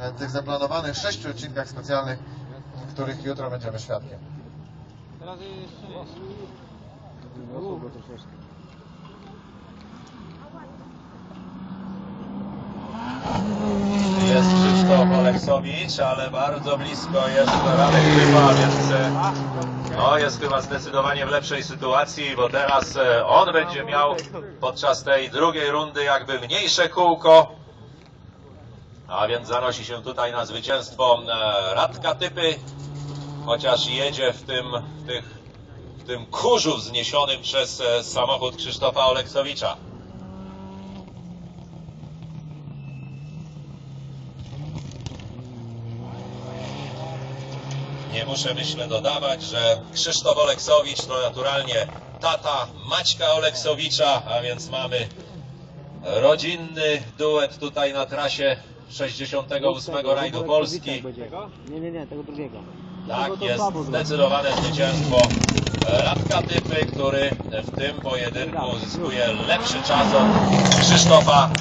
e, tych zaplanowanych sześciu odcinkach specjalnych, których jutro będziemy świadkiem. Teraz Jest Krzysztof Oleksowicz, ale bardzo blisko jest Radek Chyba, więc e, no, jest chyba zdecydowanie w lepszej sytuacji, bo teraz e, on będzie miał podczas tej drugiej rundy jakby mniejsze kółko. A więc zanosi się tutaj na zwycięstwo e, Radka Typy, chociaż jedzie w tym, w tych, w tym kurzu wzniesionym przez e, samochód Krzysztofa Oleksowicza. Nie muszę, myślę, dodawać, że Krzysztof Oleksowicz to naturalnie tata Maćka Oleksowicza, a więc mamy rodzinny duet tutaj na trasie 68 rajdu Polski. Nie, nie, nie, tego drugiego. Tak, jest zdecydowane zwycięstwo Radka Typy, który w tym pojedynku zyskuje lepszy czas od Krzysztofa